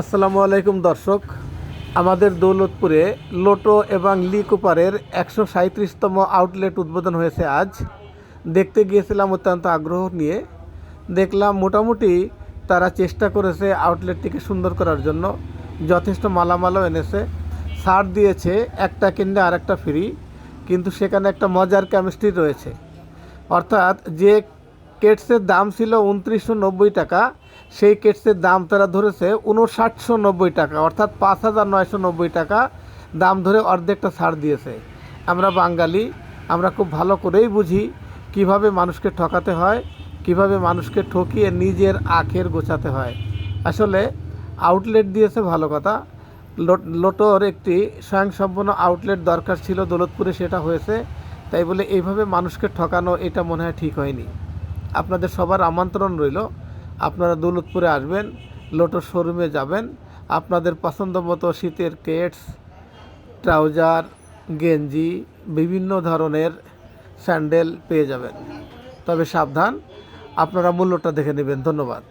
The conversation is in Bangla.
আসসালামু আলাইকুম দর্শক। আমাদের দৌলতপুরে লোটো এবং লি কুপারের একশো সাঁত্রিশতম আউটলেট উদ্বোধন হয়েছে আজ। দেখতে গিয়েছিলাম অত্যন্ত আগ্রহ নিয়ে। দেখলাম মোটামুটি তারা চেষ্টা করেছে আউটলেটটিকে সুন্দর করার জন্য। যথেষ্ট মালামালও এনেছে। ছাড় দিয়েছে একটা কিনলে আর একটা ফ্রি। কিন্তু সেখানে একটা মজার কেমিস্ট্রি রয়েছে। অর্থাৎ যে কেটসের দাম ছিল উনত্রিশশো নব্বই টাকা। সেই কেটসের দাম তারা ধরেছে উনষাটশো নব্বই টাকা, অর্থাৎ পাঁচ হাজার নয়শো নব্বই টাকা দাম ধরে অর্ধেকটা ছাড় দিয়েছে। আমরা বাঙালি, আমরা খুব ভালো করেই বুঝি কীভাবে মানুষকে ঠকাতে হয়, কীভাবে মানুষকে ঠকিয়ে নিজের আখের গোছাতে হয়। আসলে আউটলেট দিয়েছে ভালো কথা। লোটোর একটি স্বয়ংসম্পন্ন আউটলেট দরকার ছিল দৌলতপুরে, সেটা হয়েছে। তাই বলে এইভাবে মানুষকে ঠকানো, এটা মনে হয় ঠিক হয়নি। আপনাদের সবার আমন্ত্রণ রইল। আপনারা দৌলতপুরে আসবেন লোটো শোরুমে যাবেন। আপনাদের পছন্দ মতো শীতের কেটস, ট্রাউজার, গেঞ্জি, বিভিন্ন ধরনের স্যান্ডেল পেয়ে যাবেন। তবে সাবধান, আপনারা মূল্যটা দেখে নেবেন। ধন্যবাদ।